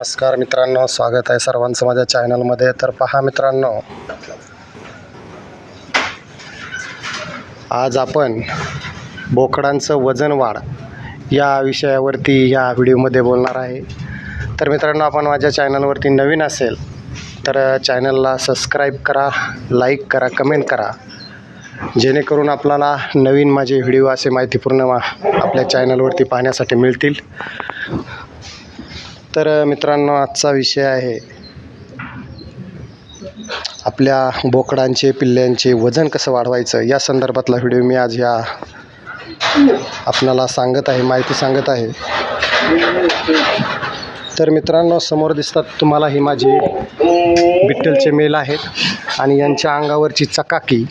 नमस्कार मित्रांनो स्वागत आहे सर्वांचं माझ्या चॅनलमध्ये. तर पहा मित्रांनो आज आपण बोकडांचं वजन वाढ या विषयावरती या व्हिडिओमध्ये बोलणार आहे. तर मित्रांनो आपण माझ्या चॅनलवरती नवीन असेल तर चॅनलला सबस्क्राईब करा लाईक करा कमेंट करा. जेणेकरून आपल्याला नवीन माझे व्हिडिओ असे माहितीपूर्ण मा- आपल्या चॅनलवरती पाहण्यासाठी मिळतील. तर मित्रांनो आजचा विषय आहे आपल्या बोकडांचे पिल्ल्यांचे वजन कसं वाढवायचं? या संदर्भातला व्हिडिओ मी आज या आपणाला सांगत आहे माहिती सांगत आहे. तर मित्रांनो समोर दिसतात तुम्हाला ही माझे विठ्ठलचे मेल आहेत आणि यांच्या अंगावरची चकाकी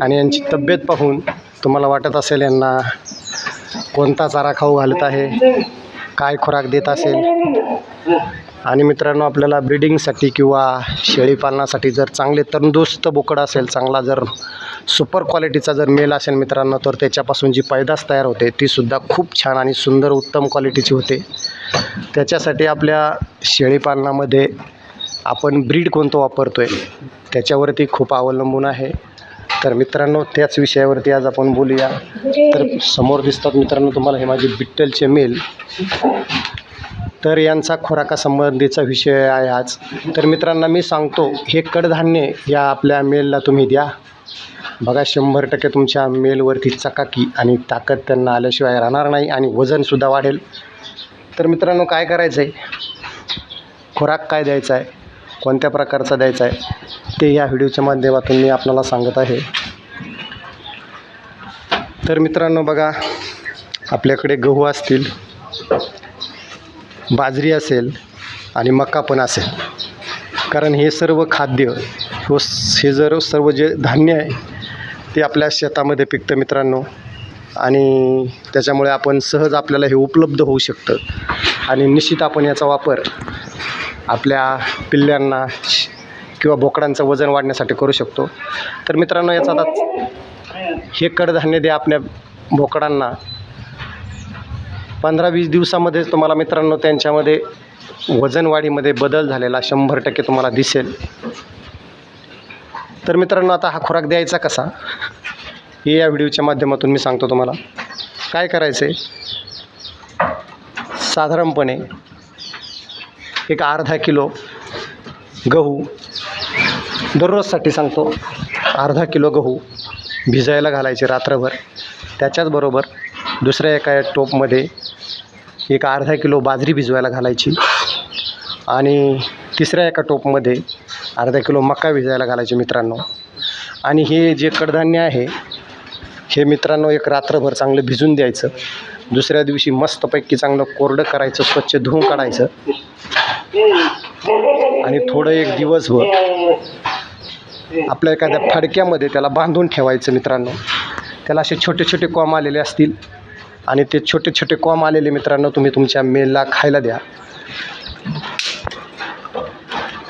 आणि यांची तब्येत पाहून तुम्हाला वाटत असेल यांना कोणता चारा खाऊ घालत आहे? काय खुराक देत असेल? आणि मित्रांनो आपल्याला ब्रिडिंगसाठी किंवा शेळीपालनासाठी जर चांगले तंदुरुस्त बोकड असेल चांगला जर सुपर क्वालिटीचा जर मेल असेल मित्रांनो तर त्याच्यापासून जी पैदास तयार होते तीसुद्धा खूप छान आणि सुंदर उत्तम क्वालिटीची होते. त्याच्यासाठी आपल्या शेळीपालनामध्ये आपण ब्रीड कोणतं वापरतो आहे त्याच्यावरती खूप अवलंबून आहे. तर मित्रांनो त्याच विषयावरती आज आपण बोलूया. तर समोर दिसतात मित्रांनो तुम्हाला हे माझे बिट्टलचे मेल तर यांचा खुराकासंबंधीचा विषय आहे आज. तर मित्रांना मी सांगतो हे कडधान्य या आपल्या मेलला तुम्ही द्या. बघा शंभर टक्के तुमच्या मेलवरती चकाकी आणि ताकद त्यांना आल्याशिवाय राहणार नाही आणि वजनसुद्धा वाढेल. तर मित्रांनो काय करायचं आहे खुराक काय द्यायचा आहे? कोणत्या प्रकारचा द्यायचा आहे ते या व्हिडिओच्या माध्यमातून मी आपल्याला सांगत आहे. तर मित्रांनो बघा आपल्याकडे गहू असतील बाजरी असेल आणि मका पण असेल. कारण हे सर्व खाद्य व हे जर सर्व जे धान्य आहे ते आपल्या शेतामध्ये पिकतं मित्रांनो. आणि त्याच्यामुळे आपण सहज आपल्याला हे उपलब्ध होऊ शकतं. आणि निश्चित आपण याचा वापर आपल्या पिल्ल्यांना श- किंवा बोकडांचं वजन वाढण्यासाठी करू शकतो. तर मित्रांनो याचा आता हे कडधान्य द्या आपल्या बोकडांना. पंधरा वीस दिवसामध्येच तुम्हाला मित्रांनो त्यांच्यामध्ये वजन वाढीमध्ये बदल झालेला शंभर टक्के तुम्हाला दिसेल. तर मित्रांनो आता हा खुराक द्यायचा कसा? हे या व्हिडिओच्या माध्यमातून मी सांगतो तुम्हाला. काय करायचं आहे साधारणपणे एक अर्धा किलो गहू दररोजसाठी सांगतो. अर्धा किलो गहू भिजायला घालायचे रात्रभर. त्याच्याचबरोबर दुसऱ्या एका टोपमध्ये एक अर्धा किलो बाजरी भिजवायला घालायची आणि तिसऱ्या एका टोपमध्ये अर्धा किलो मका भिजायला घालायचे मित्रांनो. आणि हे जे कडधान्य आहे हे मित्रांनो एक रात्रभर चांगलं भिजून द्यायचं. दुसऱ्या दिवशी मस्तपैकी चांगलं कोरडं करायचं स्वच्छ धुवून काढायचं. आणि थोडं एक दिवसभर आपल्या एखाद्या फडक्यामध्ये त्याला बांधून ठेवायचं मित्रांनो. त्याला असे छोटे छोटे कॉम आलेले असतील. आणि ते छोटे छोटे कॉम आलेले मित्रांनो तुम्ही तुमच्या मेलला खायला द्या.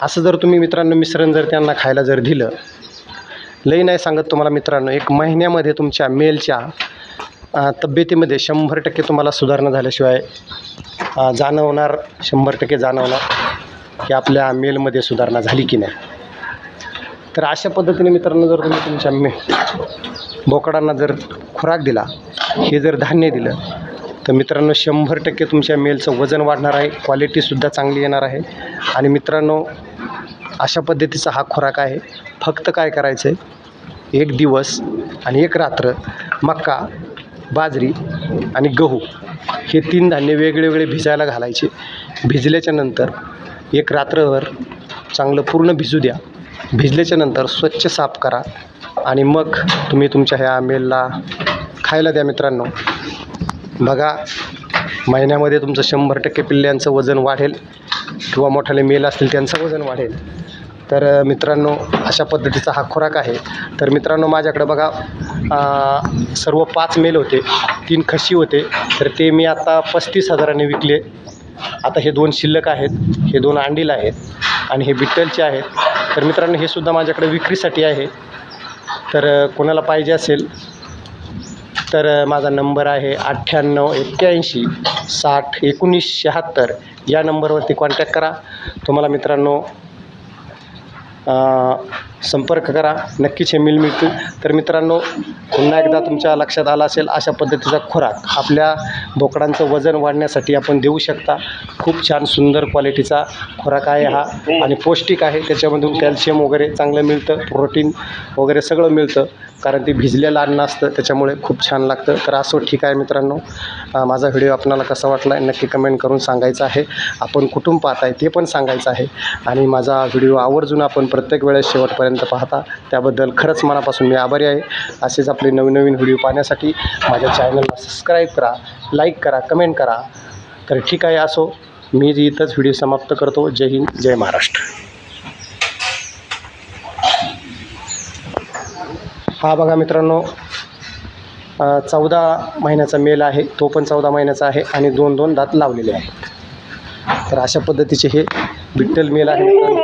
असं जर तुम्ही मित्रांनो मिश्रण जर त्यांना खायला जर दिलं लई नाही सांगत तुम्हाला मित्रांनो एक महिन्यामध्ये तुमच्या मेलच्या तब्येतीमध्ये शंभर टक्के तुम्हाला सुधारणा झाल्याशिवाय जाणवणार शंभर टक्के जाणवणार की आपल्या मेलमध्ये सुधारणा झाली की नाही. तर अशा पद्धतीने मित्रांनो जर तुम्ही तुमच्या मे बोकडांना जर खुराक दिला हे जर धान्य दिलं तर मित्रांनो शंभर टक्के तुमच्या मेलचं वजन वाढणार आहे क्वालिटीसुद्धा चांगली येणार आहे. आणि मित्रांनो अशा पद्धतीचा हा खुराक आहे फक्त काय करायचं आहे एक दिवस आणि एक रात्र मक्का बाजरी आणि गहू हे तीन धान्य वेगळे वेगळे भिजायला घालायचे. भिजल्याच्या नंतर एक रात्रभर चांगलं पूर्ण भिजू द्या. भिजल्याच्या नंतर स्वच्छ साफ करा आणि मग तुम्ही तुमच्या ह्या मेलला खायला द्या मित्रांनो. बघा महिन्यामध्ये तुमचं शंभर टक्के पिल्ल्यांचं वजन वाढेल किंवा मोठाले मेल असतील त्यांचं वजन वाढेल. तर मित्रांनो अशा पद्धतीचा हा खुराक आहे. तर मित्रांनो माझ्याकडं बघा सर्व पाच मेल होते. तीन खशी होते. तर ते मी आता पस्तीस हजाराने विकले. आता हे दोन शिल्लक आहेत. हे दोन अंडील आहेत. आणि हे बिट्टलचे आहेत. तर मित्रांनो हे सुद्धा माझ्याकडे विक्रीसाठी आहे. तर कोणाला पाहिजे असेल? तर माझा नंबर आहे अठ्ठ्याण्णव एक्क्याऐंशी साठ एकोणीस शहात्तर. या नंबरवरती कॉन्टॅक्ट करा. तुम्हाला मित्रांनो संपर्क करा. नक्कीच हे मिल मिळतील. तर मित्रांनो पुन्हा एकदा तुमच्या लक्षात आला असेल अशा पद्धतीचा खुराक आपल्या बोकडांचं वजन वाढण्यासाठी आपण देऊ शकता. खूप छान सुंदर क्वालिटीचा खुराक आहे हा. आणि पौष्टिक आहे. त्याच्यामधून कॅल्शियम वगैरे चांगलं मिळतं. प्रोटीन वगैरे सगळं मिळतं. कारण ते भिजलेलं अन्न असतं त्याच्यामुळे खूप छान लागतं. तर असो ठीक आहे मित्रांनो. माझा व्हिडिओ आपणाला कसा वाटला आहे नक्की कमेंट करून सांगायचं आहे. आपण कुठून आहे ते पण सांगायचं आहे. आणि माझा व्हिडिओ आवर्जून आपण प्रत्येक वेळेस शेवटपर्यंत पाहता. त्याबद्दल खरंच मनापासून मी आभारी आहे. असेच आपले नवीन नवीन व्हिडिओ पाहण्यासाठी माझ्या चॅनलला सबस्क्राईब करा लाईक करा कमेंट करा. तर ठीक आहे असो. मी इथंच व्हिडिओ समाप्त करतो. जय हिंद जय महाराष्ट्र. हा बघा मित्रांनो चौदा महिन्याचा मेल आहे तो पण चौदा महिन्याचा आहे आणि दोन दोन दात लावलेले आहेत. तर अशा पद्धतीचे हे विठ्ठल मेल आहे मित्रांनो.